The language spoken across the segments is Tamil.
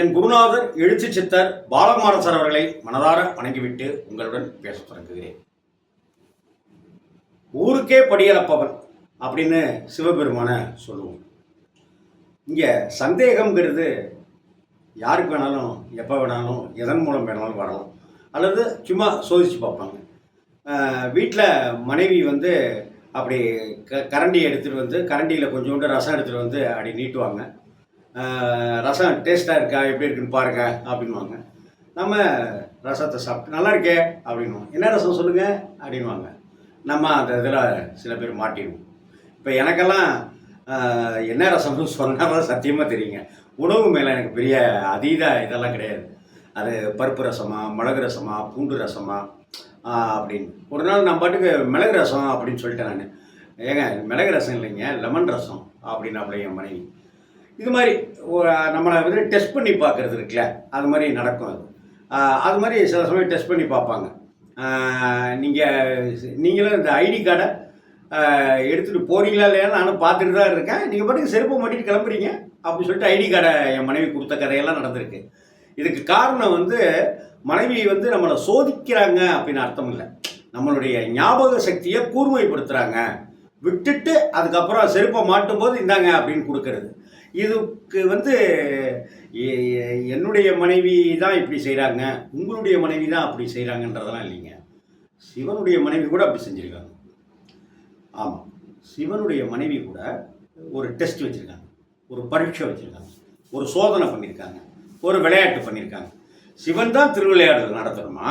என் குருநாதர் எழுச்சி சித்தர் பாலகுமாரசர் அவர்களை மனதார வணங்கிவிட்டு உங்களுடன் பேசத் தொடங்குகிறேன். ஊருக்கே படியளப்பவன் அப்படின்னு சிவபெருமான சொல்லுவோம். இங்கே சந்தேகம்ங்கிறது யாருக்கு வேணாலும் எப்போ வேணாலும் எதன் மூலம் வேணாலும் வரலாம். அல்லது சும்மா சோதிச்சு பார்ப்பாங்க. வீட்டில் மனைவி வந்து அப்படி க கரண்டியை எடுத்துகிட்டு வந்து கரண்டியில் கொஞ்சோண்டு ரசம் எடுத்துகிட்டு வந்து அப்படி நீட்டுவாங்க. ரசம் டேஸ்ட்டாக இருக்கா? எப்படி இருக்குன்னு பாருங்க அப்படின்வாங்க நம்ம ரசத்தை சாப்பிட்டு நல்லா இருக்கே அப்படின்வாங்க என்ன ரசம் சொல்லுங்கள் அப்படின்வாங்க நம்ம அந்த இதில் சில பேர் மாட்டிடுவோம் இப்போ எனக்கெல்லாம் என்ன ரசம்னு சொன்னால் சத்தியமாக தெரியுங்க. உணவு மேலே எனக்கு பெரிய அதீத இதெல்லாம் கிடையாது. அது பருப்பு ரசமா மிளகு ரசமா பூண்டு ரசமா அப்படின்னு. ஒரு நாள் நான் பாட்டுக்கு மிளகு ரசம் அப்படின்னு சொல்லிட்டேன் நான். ஏங்க மிளகு ரசம் இல்லைங்க லெமன் ரசம் அப்படின்னு அப்படி என் மனைவி. இது மாதிரி நம்மளை வந்து டெஸ்ட் பண்ணி பார்க்குறது இருக்குல்ல? அது மாதிரி நடக்கும் அது. அது மாதிரி சில சமயம் டெஸ்ட் பண்ணி பார்ப்பாங்க. நீங்கள் நீங்களும் இந்த ஐடி கார்டை எடுத்துகிட்டு போகிறீங்களா இல்லையா? நானும் பார்த்துட்டு தான் இருக்கேன். நீங்கள் பாட்டுக்கு செருப்பை மாட்டிட்டு கிளம்புறீங்க. அப்படின்னு சொல்லிட்டு ஐடி கார்டை என் மனைவி கொடுத்த கதையெல்லாம் நடந்திருக்கு. இதுக்கு காரணம் வந்து மனைவி வந்து நம்மளை சோதிக்கிறாங்க அப்படின்னு அர்த்தம் இல்லை. நம்மளுடைய ஞாபக சக்தியை கூர்மைப்படுத்துகிறாங்க விட்டுட்டு அதுக்கப்புறம் செருப்பை மாட்டும் போது இந்தாங்க அப்படின்னு கொடுக்கறது. இதுக்கு வந்து என்னுடைய மனைவி தான் இப்படி செய்கிறாங்க உங்களுடைய மனைவி தான் அப்படி செய்கிறாங்கன்றதெல்லாம் இல்லைங்க. சிவனுடைய மனைவி கூட அப்படி செஞ்சுருக்காங்க. ஆமாம் சிவனுடைய மனைவி கூட ஒரு டெஸ்ட் வச்சுருக்காங்க ஒரு பரீட்சை வச்சுருக்காங்க ஒரு சோதனை பண்ணியிருக்காங்க ஒரு விளையாட்டு பண்ணியிருக்காங்க சிவன் தான் திருவிளையாடல் நடத்தணுமா?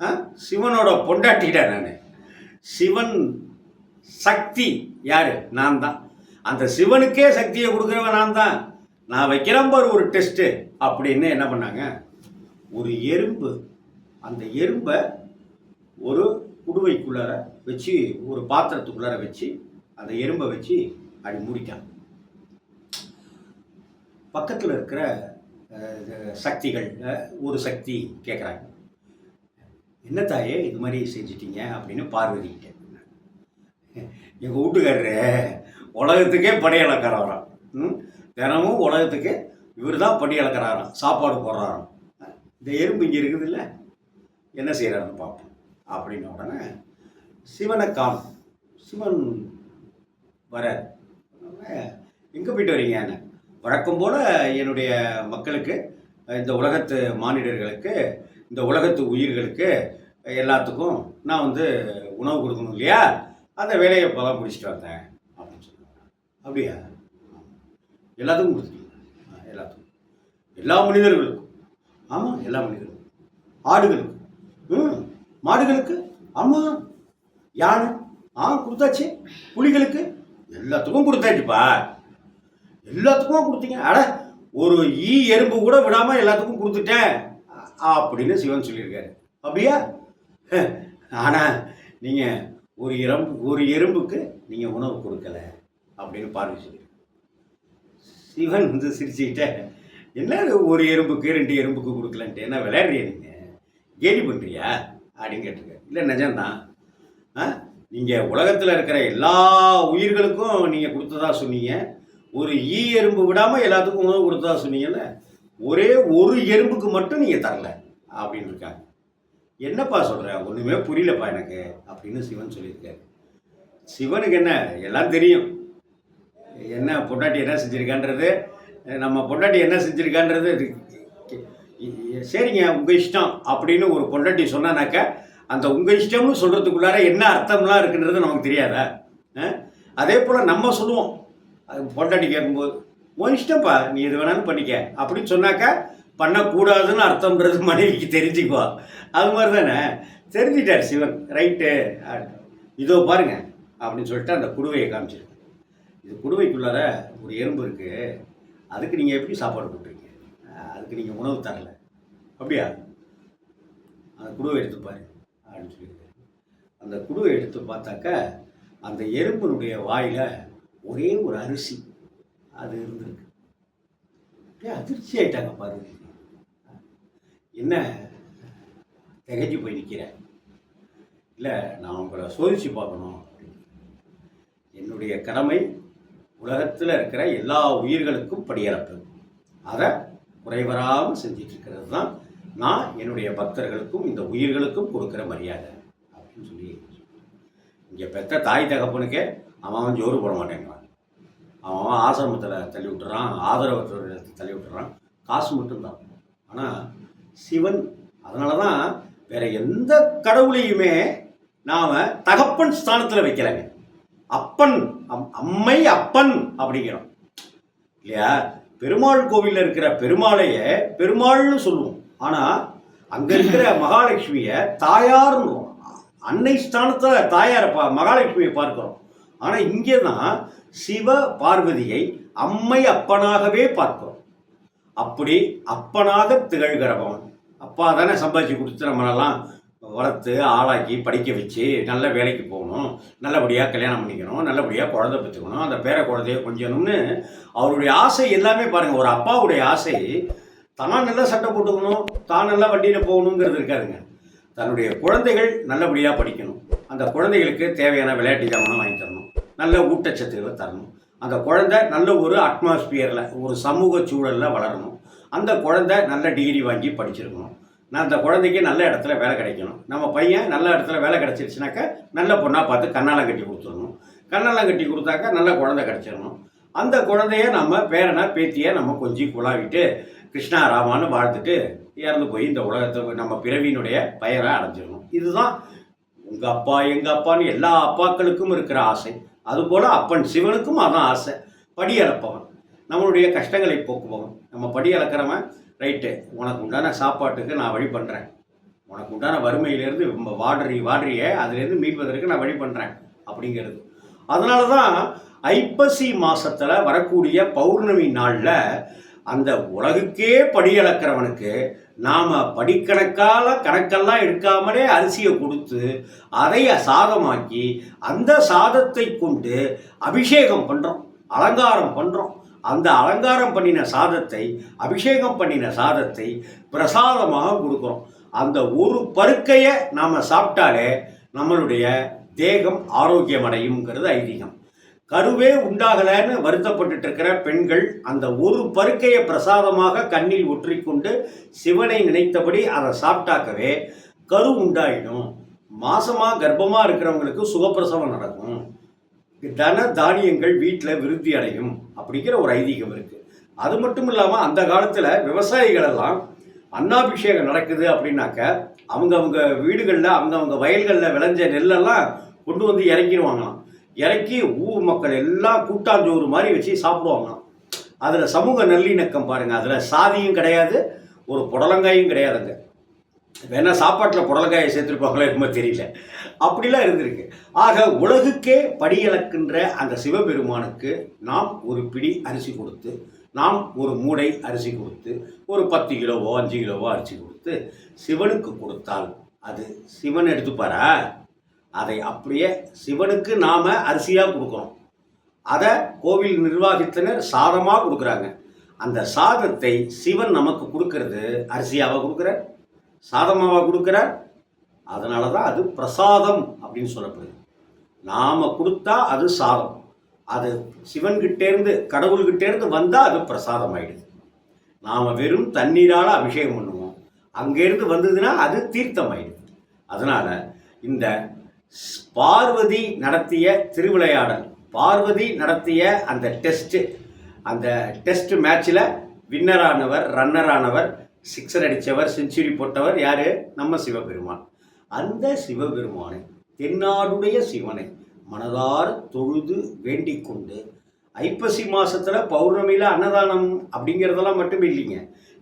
ஆ? சிவனோட பொண்டாட்டிட நான். சிவன் சக்தி யாரு? நான் தான் அந்த சிவனுக்கே சக்தியை கொடுக்குறவன் நான் தான் நான் வைக்கிறேன் பாரு ஒரு டெஸ்ட்டு அப்படின்னு என்ன பண்ணாங்க? ஒரு எறும்பு அந்த எறும்பை ஒரு குடுவைக்குள்ளார வச்சு ஒரு பாத்திரத்துக்குள்ளார வச்சு அந்த எறும்பை வச்சு அப்படி முடிக்காங்க பக்கத்தில் இருக்கிற சக்திகள் ஒரு சக்தி கேட்குறாங்க என்ன தாயே இது மாதிரி செஞ்சிட்டீங்க? அப்படின்னு பார்வதிக்கிட்ட எங்கள் வீட்டுக்காரரு உலகத்துக்கே படி இழக்கிறாராம் ம்? தினமும் உலகத்துக்கு இவர் தான் படி இழக்கிறாராம். சாப்பாடு போடுறாராம். இந்த எறும்பு இங்கே இருக்குது இல்லை என்ன செய்கிறாருன்னு பார்ப்போம். அப்படின்ன உடனே சிவனை காணும். சிவன் வர எங்கே போயிட்டு வரீங்க? என்ன. வழக்கம் போல் என்னுடைய மக்களுக்கு இந்த உலகத்து மானிடர்களுக்கு இந்த உலகத்து உயிர்களுக்கு எல்லாத்துக்கும் நான் வந்து உணவு கொடுக்கணும் இல்லையா? அந்த வேலையை இப்போ தான் முடிச்சுட்டு வந்தேன் அப்படின்னு சொன்னாங்க அப்படியா? எல்லாத்துக்கும் கொடுத்துருக்கீங்க எல்லாத்துக்கும். எல்லா மனிதர்களுக்கும். ஆமாம் எல்லா மனிதர்களுக்கும். ஆடுகளுக்கு ம் மாடுகளுக்கு ஆமாம் யானை ஆ கொடுத்தாச்சு. புலிகளுக்கு எல்லாத்துக்கும் கொடுத்தாச்சுப்பா. எல்லாத்துக்கும் கொடுத்தீங்க. அட ஒரு ஈ எறும்பு கூட விடாமல் எல்லாத்துக்கும் கொடுத்துட்டேன். அப்படின்னு சிவன் சொல்லியிருக்காரு. அப்படியா? ஆனால் நீங்கள் ஒரு எறும்பு ஒரு எறும்புக்கு நீங்கள் உணவு கொடுக்கல அப்படின்னு பார்வை சொல்லி. சிவன் வந்து சிரிச்சுக்கிட்ட என்ன ஒரு எறும்புக்கு ரெண்டு எறும்புக்கு கொடுக்கலன்ட்டு? என்ன விளையாடுறியா நீங்கள் கேலி பண்ணுறியா அப்படின்னு கேட்டிருக்காரு. இல்லை நிஜம்தான். ஆ நீங்கள் உலகத்தில் இருக்கிற எல்லா உயிர்களுக்கும் நீங்கள் கொடுத்ததா சொன்னீங்க. ஒரு ஈ எறும்பு விடாமல் எல்லாத்துக்கும் உணவு கொடுத்ததா சொன்னீங்கல்ல ஒரே ஒரு எறும்புக்கு மட்டும் நீங்கள் தரல அப்படின்னு இருக்காங்க. என்னப்பா சொல்கிற ஒன்றுமே புரியலப்பா எனக்கு அப்படின்னு சிவன் சொல்லியிருக்காரு. சிவனுக்கு என்ன? எல்லாம் தெரியும். என்ன பொண்டாட்டி என்ன செஞ்சுருக்கான்றது? நம்ம பொண்டாட்டி என்ன செஞ்சுருக்கான்றது? சரிங்க உங்கள் இஷ்டம் அப்படின்னு ஒரு பொண்டாட்டி சொன்னானாக்க அந்த உங்கள் இஷ்டம்னு சொல்கிறதுக்குள்ளார என்ன அர்த்தம்லாம் இருக்குன்றது நமக்கு தெரியாதா? அதே போல் நம்ம சொல்லுவோம். அது பொண்டாட்டி கேட்கும்போது உன் இஷ்டம்ப்பா நீ எது வேணாலும் பண்ணிக்க. அப்படின்னு சொன்னாக்கா பண்ணக்கூடாதுன்னு அர்த்தம்ன்றது மனைவிக்கு தெரிஞ்சுக்குவா. அது மாதிரி தானே தெரிஞ்சிட்டார் சிவன். ரைட்டு. இதோ பாருங்க அப்படின்னு சொல்லிட்டு அந்த குடுவையை காமிச்சிருக்கு. இது குடுவைக்குள்ளார ஒரு எறும்பு இருக்குது அதுக்கு நீங்கள் எப்படி சாப்பாடு போட்டுறீங்க அதுக்கு நீங்கள் உணவு தரல. அப்படியா? அந்த குடுவை எடுத்து பாரு அப்படின்னு சொல்லியிருக்கு அந்த குடுவை எடுத்து பார்த்தாக்க அந்த எறும்பினுடைய வாயில் ஒரே ஒரு அரிசி அது இருந்திருக்கு. அப்படியே அதிர்ச்சி ஆயிட்டாங்க பாருங்க. என்ன? திகைச்சு போய் நிற்கிறேன் இல்லை நான் உங்களை சோதிச்சு பார்க்கணும். அப்படின்னு. என்னுடைய கடமை உலகத்தில் இருக்கிற எல்லா உயிர்களுக்கும் படியளப்பு அதை குறைவராமல் செஞ்சிட்ருக்கிறது தான் நான் என்னுடைய பக்தர்களுக்கும் இந்த உயிர்களுக்கும் கொடுக்குற மரியாதை அப்படின்னு சொல்லி இங்கே பெற்ற தாய் தகப்பனுக்கே அவன் அவன் ஜோறு போட மாட்டேங்கிறான். அவன் அவன் ஆசிரமத்தில் தள்ளி விட்டுறான் ஆதரவற்றவர்களை தள்ளி விட்டுறான். காசு மட்டும்தான். ஆனால் சிவன். அதனால தான் வேற எந்த கடவுளையுமே நாம் தகப்பன் ஸ்தானத்தில் வைக்கலைங்க. அப்பன் அம்- அம்மை அப்பன் அப்படிங்கிறோம். இல்லையா? பெருமாள் கோவிலில் இருக்கிற பெருமாளையே பெருமாள்னு சொல்லுவோம். ஆனால் அங்கே இருக்கிற மகாலட்சுமியை தாயார்னு அன்னை ஸ்தானத்தில் தாயாரை பா மகாலட்சுமியை பார்க்கிறோம். ஆனால் இங்கே தான் சிவ பார்வதியை அம்மை அப்பனாகவே பார்க்கிறோம். அப்படி அப்பனாக திகழ்கிறவன். அப்பா தானே சம்பாதிச்சு கொடுத்து நம்மளெல்லாம் வளர்த்து ஆளாக்கி படிக்க வச்சு நல்ல வேலைக்கு போகணும் நல்லபடியாக கல்யாணம் பண்ணிக்கணும் நல்லபடியாக குழந்தை பெற்றுக்கணும் அந்த பேர குழந்தைய கொஞ்சணும்னு அவருடைய ஆசை எல்லாமே பாருங்கள் ஒரு அப்பாவுடைய ஆசை தான் நல்லா சட்டை போட்டுக்கணும் தான் நல்லா வண்டியில் போகணுங்கிறது இருக்காதுங்க. தன்னுடைய குழந்தைகள் நல்லபடியாக படிக்கணும். அந்த குழந்தைகளுக்கு தேவையான விளையாட்டு ஜாமானம் வாங்கி தரணும். நல்ல ஊட்டச்சத்துக்களை தரணும். அந்த குழந்தை நல்ல ஒரு அட்மாஸ்பியரில் ஒரு சமூக சூழலில் வளரணும். அந்த குழந்தை நல்ல டிகிரி வாங்கி படிச்சிருக்கணும். நான் அந்த குழந்தைக்கு நல்ல இடத்துல வேலை கிடைக்கணும். நம்ம பையன் நல்ல இடத்துல வேலை கிடைச்சிருச்சுனாக்கா நல்ல பொண்ணாக பார்த்து கண்ணாலம் கட்டி கொடுத்துடணும். கண்ணாலம் கட்டி கொடுத்தாக்கா நல்ல குழந்தை கிடைச்சிடணும். அந்த குழந்தைய நம்ம பேரனை பேத்தியை நம்ம கொஞ்சி குழாவிட்டு கிருஷ்ணா ராமான்னு வாழ்த்துட்டு இறந்து போய் இந்த உலகத்தை நம்ம பிறவியினுடைய பெயரை அடைஞ்சிடணும். இதுதான் உங்கள் அப்பா எங்கள் அப்பான்னு எல்லா அப்பாக்களுக்கும் இருக்கிற ஆசை. அதுபோல் அப்பன் சிவனுக்கும் அதான் ஆசை. படி அளப்பவன். நம்மளுடைய கஷ்டங்களை போக்குபவன். நம்ம படி அளக்கிறவன் ரைட்டு உனக்கு உண்டான சாப்பாட்டுக்கு நான் வழி பண்ணுறேன் உனக்கு உண்டான வறுமையிலேருந்து வாடுறி வாடுறிய அதுலேருந்து மீட்பதற்கு நான் வழி பண்ணுறேன் அப்படிங்கிறது. அதனால தான் ஐப்பசி மாதத்தில் வரக்கூடிய பௌர்ணமி நாளில் அந்த உலகுக்கே படி இழக்கிறவனுக்கு நாம் படிக்கணக்கால கணக்கெல்லாம் எடுக்காமலே அரிசியை கொடுத்து அதை சாதமாக்கி அந்த சாதத்தை கொண்டு அபிஷேகம் பண்ணுறோம் அலங்காரம் பண்ணுறோம் அந்த அலங்காரம் பண்ணின சாதத்தை அபிஷேகம் பண்ணின சாதத்தை பிரசாதமாக கொடுக்குறோம். அந்த ஒரு பருக்கையை நாம் சாப்பிட்டாலே நம்மளுடைய தேகம் ஆரோக்கியமடையுங்கிறது ஐதீகம். கருவே உண்டாகலன்னு வருத்தப்பட்டு இருக்கிற பெண்கள் அந்த ஒரு பருக்கையை பிரசாதமாக கண்ணில் ஒற்றிக்கொண்டு சிவனை நினைத்தபடி அதை சாப்பிட்டாக்கவே கரு உண்டாயிடும். மாசமா கர்ப்பமா இருக்கிறவங்களுக்கு சுகப்பிரசவம் நடக்கும். தன தானியங்கள் வீட்டில் விருத்தி அடையும் அப்படிங்கிற ஒரு ஐதீகம் இருக்கு. அது மட்டும் இல்லாமல் அந்த காலத்தில் விவசாயிகள் எல்லாம் அன்னாபிஷேகம் நடக்குது அப்படின்னாக்க அவங்க அவங்க வீடுகளில் அவங்க அவங்க வயல்களில் விளைஞ்ச நெல்லெல்லாம் கொண்டு வந்து இறக்கிடுவாங்களாம். இறக்கி ஊர் மக்கள் எல்லாம் கூட்டாஞ்சோறு மாதிரி வச்சு சாப்பிடுவாங்களாம். அதில் சமூக நல்லிணக்கம் பாருங்கள் அதில் சாதியும் கிடையாது ஒரு புடலங்காயும் கிடையாதுங்க. வேணா சாப்பாட்டில் புடலங்காயை சேர்த்துருப்பாங்களோ என்னமோ தெரியல. அப்படிலாம் இருந்திருக்கு. ஆக உலகுக்கே படியளக்கின்ற அந்த சிவபெருமானுக்கு நாம் ஒரு பிடி அரிசி கொடுத்து நாம் ஒரு மூடை அரிசி கொடுத்து ஒரு பத்து கிலோவோ அஞ்சு கிலோவோ அரிசி கொடுத்து சிவனுக்கு கொடுத்தால் அது சிவன் எடுத்துப்பாரா? அதை அப்படியே சிவனுக்கு நாம் அரிசியாக கொடுக்குறோம் அதை கோவில் நிர்வாகத்தினர் சாதமாக கொடுக்குறாங்க. அந்த சாதத்தை சிவன் நமக்கு கொடுக்கறது அரிசியாக கொடுக்குறார்? சாதமாக கொடுக்குறார்? அதனால தான் அது பிரசாதம் அப்படின்னு சொல்லப்படுது. நாம் கொடுத்தா அது சாதம். அது சிவன்கிட்டேருந்து கடவுள்கிட்டேருந்து வந்தால் அது பிரசாதம் ஆயிடுது நாம் வெறும் தண்ணீரால் அபிஷேகம் பண்ணுவோம். அங்கேருந்து வந்ததுன்னா அது தீர்த்தம் ஆயிடுது அதனால் இந்த பார்வதி நடத்திய திருவிளையாடல். பார்வதி நடத்திய அந்த டெஸ்ட்டு அந்த டெஸ்ட் மேட்ச்சில் வின்னரானவர் ரன்னரானவர் சிக்ஸர் அடித்தவர் செஞ்சுரி போட்டவர் யார்? நம்ம சிவபெருமான். அந்த சிவபெருமானை தென்னாடுடைய சிவனை மனதார தொழுது வேண்டிக் கொண்டு ஐப்பசி மாதத்தில் பௌர்ணமியில் அன்னதானம் அப்படிங்கிறதெல்லாம் மட்டும் இல்லைங்க.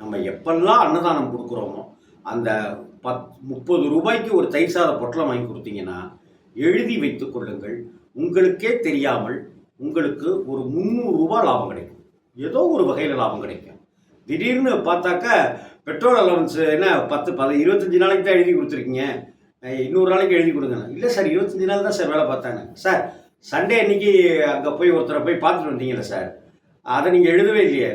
நம்ம எப்பெல்லாம் அன்னதானம் கொடுக்குறோமோ அந்த பத் முப்பது ரூபாய்க்கு ஒரு தயிர் சாத பொட்டலம் வாங்கி கொடுத்தீங்கன்னா எழுதி வைத்துக் கொள்ளுங்கள். உங்களுக்கே தெரியாமல் உங்களுக்கு ஒரு முந்நூறு ரூபாய் லாபம் கிடைக்கும். ஏதோ ஒரு வகையில் லாபம் கிடைக்கும். திடீர்னு பார்த்தாக்கா பெட்ரோல் அலவன்ஸ் என்ன பத்து பத இருபத்தஞ்சி நாளைக்கு தான் எழுதி கொடுத்துருக்கீங்க. இன்னொரு நாளைக்கு எழுதி கொடுங்க. இல்லை சார் இருபத்தஞ்சி நாள் தான் சார் வேலை பார்த்தாங்க. சார் சண்டே அன்னைக்கு அங்கே போய் ஒருத்தரை போய் பார்த்துட்டு வந்தீங்கல்ல சார். அதை நீங்கள் எழுதவே இல்லையா.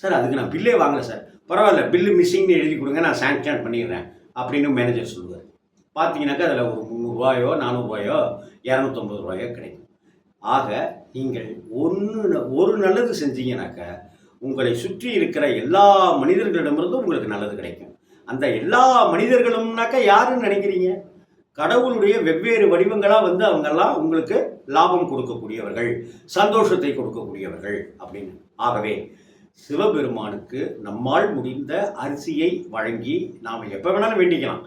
சார் அதுக்கு நான் பில்லே வாங்கலை சார். பரவாயில்ல பில்லு மிஸ்ஸிங்னு எழுதி கொடுங்க நான் சாங்ஷன் பண்ணிடுறேன். அப்படின்னு மேனேஜர் சொல்லுவார். பார்த்தீங்கன்னாக்கா அதில் ஒரு முந்நூறுரூவாயோ நானூறுரூவாயோ இரநூத்தொம்பது ரூபாயோ கிடைக்கும். ஆக நீங்கள் ஒன்று ஒரு நல்லது செஞ்சீங்கன்னாக்கா உங்களை சுற்றி இருக்கிற எல்லா மனிதர்களிடமிருந்தும் உங்களுக்கு நல்லது கிடைக்கும். அந்த எல்லா மனிதர்களும்னாக்கா யாருன்னு நினைக்கிறீங்க? கடவுளுடைய வெவ்வேறு வடிவங்களாக வந்து அவங்கெல்லாம் உங்களுக்கு லாபம் கொடுக்கக்கூடியவர்கள் சந்தோஷத்தை கொடுக்கக்கூடியவர்கள் அப்படின்னு. ஆகவே சிவபெருமானுக்கு நம்மால் முடிந்த அரிசியை வழங்கி நாம் எப்போ வேணாலும் வேண்டிக்கலாம்.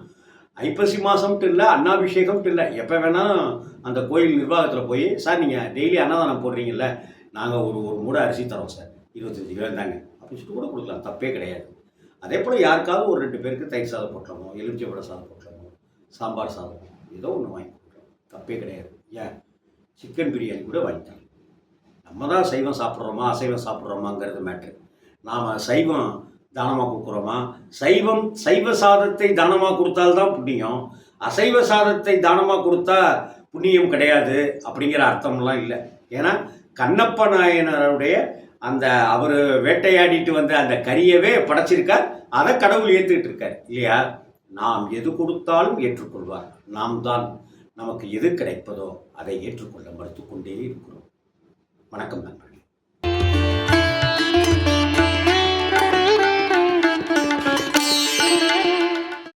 ஐப்பசி மாதம்ட்டு இல்லை அன்னாபிஷேகம்ட்டு இல்லை எப்போ வேணாலும் அந்த கோயில் நிர்வாகத்தில் போய் சார் நீங்கள் டெய்லி அன்னதானம் போடுறீங்கல்ல நாங்கள் ஒரு ஒரு மூடை அரிசி தரோம் சார். இருபத்தஞ்சி கிலோ தாங்க. அப்படின்னு சொல்லிட்டு கூட கொடுக்கலாம் தப்பே கிடையாது. அதே போல் யாருக்காவது ஒரு ரெண்டு பேருக்கு தயிர் சாதம் போட்டுறமோ எலுமிச்சை வடை சாதம் போட்டுறமோ சாம்பார் சாதம் ஏதோ ஒன்று வாங்கி கொடுக்கலாம். தப்பே கிடையாது. ஏன்? சிக்கன் பிரியாணி கூட வாங்கிக்கலாம். நம்ம தான் சைவம் சாப்பிட்றோமா அசைவம் சாப்பிட்றோமாங்கிறது மேட்ரு நாம் சைவம் தானமாக கொடுக்குறோமா? சைவம் சைவ சாதத்தை தானமாக கொடுத்தால்தான் புண்ணியம். அசைவ சாதத்தை தானமாக கொடுத்தா புண்ணியம் கிடையாது அப்படிங்கிற அர்த்தம்லாம் இல்லை. ஏன்னா கண்ணப்ப நாயனருடைய அந்த அவர் வேட்டையாடிட்டு வந்த அந்த கரியவே படைச்சிருக்கார். அதை கடவுள் ஏற்றுக்கிட்டு இருக்கார். இல்லையா? நாம் எது கொடுத்தாலும் ஏற்றுக்கொள்வார். நாம் தான் நமக்கு எது கிடைப்பதோ அதை ஏற்றுக்கொள்ள மறுத்து கொண்டே இருக்கிறோம். வணக்கம் நண்பர்கள்.